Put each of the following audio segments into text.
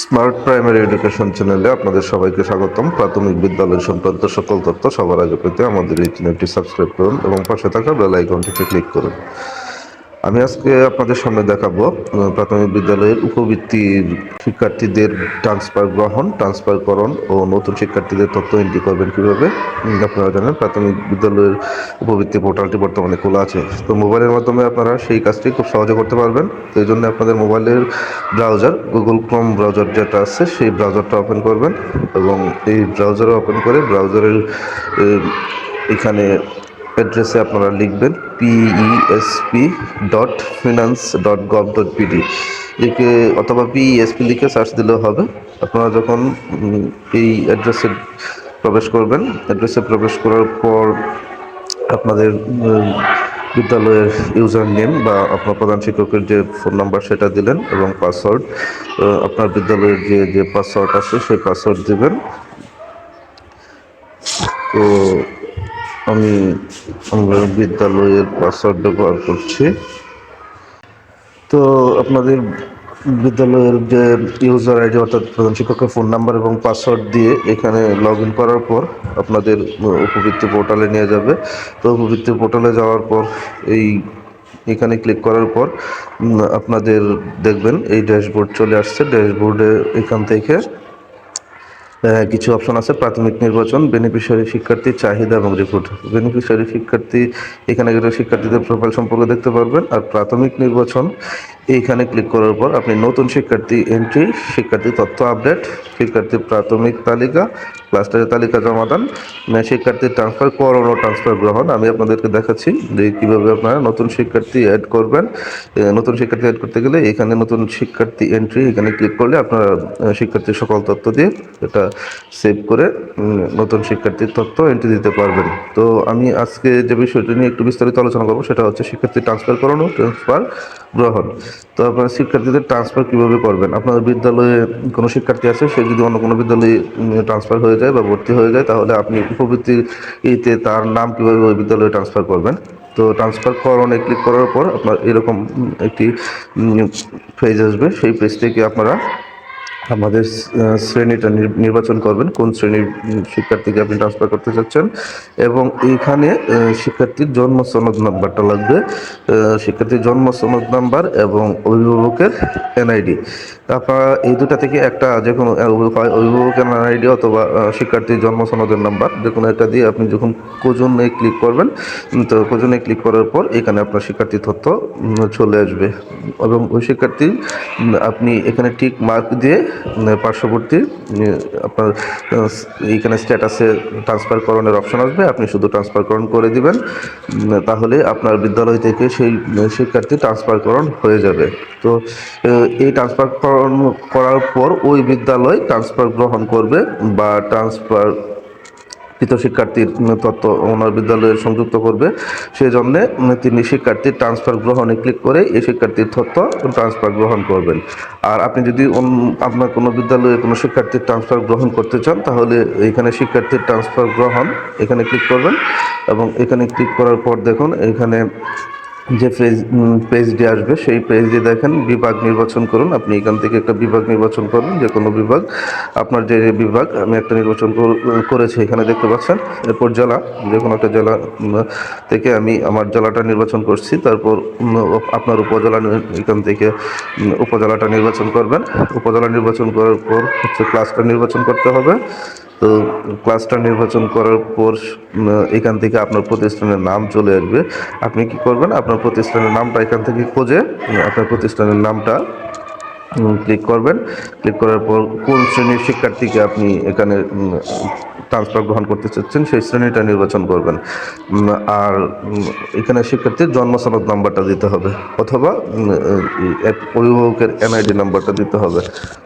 Smart primary education চ্যানেলে আপনাদের সবাইকে স্বাগতম। প্রাথমিক বিদ্যালয় সংক্রান্ত সকল তথ্য সবার আগে পেতে আমাদের এই চ্যানেলটি সাবস্ক্রাইব করুন এবং পাশে থাকা বেল আইকনটিতে ক্লিক করুন। আমি আজকে আপনাদের সামনে দেখাবো প্রাথমিক বিদ্যালয়ের উপবৃত্তির শিক্ষার্থীদের ট্রান্সফার গ্রহণ ট্রান্সফারকরণ ও নতুন শিক্ষার্থীদের তথ্য এন্ট্রি করবেন কীভাবে। আপনারা জানেন প্রাথমিক বিদ্যালয়ের উপবৃত্তি পোর্টালটি বর্তমানে খোলা আছে। তো মোবাইলের মাধ্যমে আপনারা সেই কাজটি খুব সহজে করতে পারবেন। তো এই জন্য আপনাদের মোবাইলের ব্রাউজার গুগল ক্রোম ব্রাউজার যেটা আছে, সেই ব্রাউজারটা ওপেন করবেন এবং এই ব্রাউজারে ওপেন করে ব্রাউজারের এখানে অ্যাড্রেসে আপনারা লিখবেন PESP dot finance dot gov dot PD লিখে অথবা পিইএসপি লিখে সার্চ দিলেও হবে। আপনারা যখন এই অ্যাড্রেসে প্রবেশ করবেন অ্যাড্রেসে প্রবেশ করার পর আপনাদের বিদ্যালয়ের ইউজার নেম বা আপনার প্রধান শিক্ষকের যে ফোন নাম্বার সেটা দিলেন এবং পাসওয়ার্ড আপনার বিদ্যালয়ের যে যে পাসওয়ার্ড আছে সেই পাসওয়ার্ড দিবেন। তো আমি আমরা বিদ্যালয়ের পাসওয়ার্ড ব্যবহার করছি। তো আপনাদের বিদ্যালয়ের যে ইউজার আইডি অর্থাৎ প্রধান শিক্ষকের ফোন নাম্বার এবং পাসওয়ার্ড দিয়ে এখানে লগ ইন করার পর আপনাদের উপবৃত্তি পোর্টালে নিয়ে যাবে। তো উপবৃত্তি পোর্টালে যাওয়ার পর এই এখানে ক্লিক করার পর আপনাদের দেখবেন এই ড্যাশবোর্ড চলে আসছে। ড্যাশবোর্ডে এখান থেকে কিছু অপশন আছে, প্রাথমিক নির্বাচন বেনিফিশিয়ারি শিক্ষার্থী চাহিদা এবং রিপোর্ট বেনিফিশিয়ারি শিক্ষার্থী, এখানে শিক্ষার্থীদের প্রোফাইল সম্পর্কে দেখতে পারবেন, আর প্রাথমিক নির্বাচন এইখানে ক্লিক করার পর আপনি নতুন শিক্ষার্থী এন্ট্রি শিক্ষার্থী তথ্য আপডেট শিক্ষার্থী প্রাথমিক তালিকা ক্লাস্টারের তালিকা জমাদান উম, শিক্ষার্থী ট্রান্সফার করণ ও ট্রান্সফার গ্রহণ। আমি আপনাদেরকে দেখাচ্ছি যে কীভাবে আপনারা নতুন শিক্ষার্থী অ্যাড করবেন। নতুন শিক্ষার্থী অ্যাড করতে গেলে এখানে নতুন শিক্ষার্থী এন্ট্রি এখানে ক্লিক করলে আপনারা শিক্ষার্থীর সকল তথ্য দিয়ে এটা সেভ করে নতুন শিক্ষার্থীর তথ্য এন্ট্রি দিতে পারবেন। তো আমি আজকে যে বিষয়টি নিয়ে একটু বিস্তারিত আলোচনা করব সেটা হচ্ছে শিক্ষার্থী ট্রান্সফার করানো ট্রান্সফার গ্রহণ। তো আপনারা শিক্ষার্থীদের ট্রান্সফার কীভাবে করবেন? আপনাদের বিদ্যালয়ে কোনো শিক্ষার্থী আছে? সে যদি অন্য কোনো বিদ্যালয়ে ট্রান্সফার হয়ে যায় বা ভর্তি হয়ে যায়, তাহলে আপনি উপবৃত্তির ইতে তার নাম কীভাবে ওই বিদ্যালয়ে ট্রান্সফার করবেন? তো ট্রান্সফার করণে ক্লিক করার পর আপনার এরকম একটি পেজ আসবে। সেই পেজ থেকে আপনারা আমাদের শ্রেণীটা নির- নির্বাচন করবেন, কোন শ্রেণির শিক্ষার্থীকে আপনি ট্রান্সফার করতে চাচ্ছেন। এবং এইখানে শিক্ষার্থীর জন্ম সনদ নাম্বারটা লাগবে শিক্ষার্থীর জন্ম সনদ নাম্বার এবং অভিভাবকের এনআইডি আপনারা এই দুটা থেকে একটা যে কোনো অভিভাবকের এনআইডি অথবা শিক্ষার্থীর জন্ম সনদের নাম্বার যে কোনো একটা দিয়ে আপনি যখন কোজনে ক্লিক করবেন তো কোজনে ক্লিক করার পর এখানে আপনার শিক্ষার্থীর তথ্য চলে আসবে। এবং ওই শিক্ষার্থী আপনি এখানে ঠিক মার্ক দিয়ে পার্শ্ববর্তী আপনার এইখানে স্ট্যাটাসে ট্রান্সফারকরণের অপশন আসবে, আপনি শুধু ট্রান্সফারকরণ করে দিবেন তাহলে আপনার বিদ্যালয় থেকে সেই শিক্ষার্থী ট্রান্সফারকরণ হয়ে যাবে। তো এই ট্রান্সফারকরণ করার পর ওই বিদ্যালয় ট্রান্সফার গ্রহণ করবে বা ট্রান্সফার কৃত শিক্ষার্থীর তথ্য ওনার বিদ্যালয়ে সংযুক্ত করবে। সেই জন্যে তিনি শিক্ষার্থীর ট্রান্সফার গ্রহণে ক্লিক করে এই শিক্ষার্থীর তথ্য ট্রান্সফার গ্রহণ করবেন। আর আপনি যদি আপনার কোনো বিদ্যালয়ে কোনো শিক্ষার্থীর ট্রান্সফার গ্রহণ করতে চান, তাহলে এখানে শিক্ষার্থীর ট্রান্সফার গ্রহণ এখানে ক্লিক করবেন এবং এখানে ক্লিক করার পর দেখুন, এখানে যে পেজ পেজটি আসবে, সেই পেজটি দেখেন, বিভাগ নির্বাচন করুন। আপনি এখান থেকে একটা বিভাগ নির্বাচন করুন, যে কোনো বিভাগ। আপনার যে বিভাগ, আমি একটা নির্বাচন করেছি, এখানে দেখতে পাচ্ছেন। এরপর জেলা, যে কোনো একটা জেলা থেকে আমি আমার জেলাটা নির্বাচন করছি। তারপর আপনার উপজেলা এখান থেকে উপজেলাটা নির্বাচন করবেন। উপজেলা নির্বাচন করার পর হচ্ছে ক্লাসটা নির্বাচন করতে হবে। তো ক্লাসটা নির্বাচন করার পর এখান থেকে আপনার প্রতিষ্ঠানের নাম চলে আসবে। আপনি কি করবেন? আপনার প্রতিষ্ঠানের নামটা এখান থেকে খোঁজে আপনার প্রতিষ্ঠানের নামটা ক্লিক করবেন। ক্লিক করার পর কোন শ্রেণির শিক্ষার্থীকে আপনি এখানে ট্রান্সফার গ্রহণ করতে চাচ্ছেন, সেই শ্রেণীটা নির্বাচন করবেন। আর এখানে শিক্ষার্থীর জন্ম সনদ নাম্বারটা দিতে হবে, অথবা অভিভাবকের এনআইডি নাম্বারটা দিতে হবে।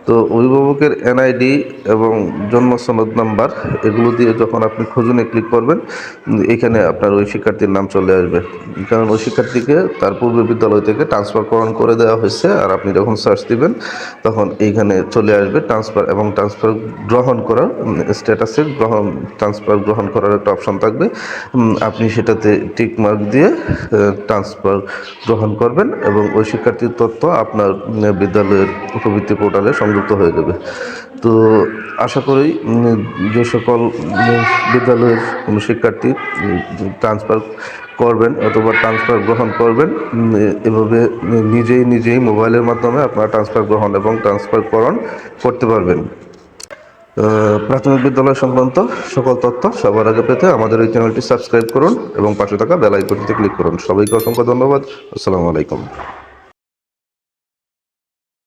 তো অভিভাবকের এনআইডি এবং জন্ম সনদ নাম্বার, এগুলো দিয়ে যখন আপনি খোঁজনে ক্লিক করবেন এখানে আপনার ওই শিক্ষার্থীর নাম চলে আসবে। কারণ ওই শিক্ষার্থীকে তার পূর্বে বিদ্যালয় থেকে ট্রান্সফারকরণ করে দেওয়া হয়েছে, আর আপনি যখন সার্চ দিবেন, তখন এইখানে চলে আসবে ট্রান্সফার এবং ট্রান্সফার গ্রহণ করার স্ট্যাটাসের গ্রহণ ট্রান্সফার গ্রহণ করার একটা অপশন থাকবে। আপনি সেটাতে টিক মার্ক দিয়ে ট্রান্সফার গ্রহণ করবেন এবং ওই শিক্ষার্থীর তথ্য আপনার বিদ্যালয়ের উপবৃত্তি পোর্টালে সংযুক্ত হয়ে যাবে। তো আশা করি যে সকল বিদ্যালয়ের শিক্ষার্থী ট্রান্সফার করবেন অথবা ট্রান্সফার গ্রহণ করবেন এভাবে নিজেই নিজেই মোবাইলের মাধ্যমে আপনারা ট্রান্সফার গ্রহণ এবং ট্রান্সফার ট্রান্সফারকরণ করতে পারবেন। প্রাথমিক বিদ্যালয় সংক্রান্ত সকল তথ্য সবার আগে পেতে আমাদের এই চ্যানেলটি সাবস্ক্রাইব করুন এবং পাশে থাকা বেল আইকনটিতে ক্লিক করুন। সবাইকে অসংখ্য ধন্যবাদ। আসসালামু আলাইকুম।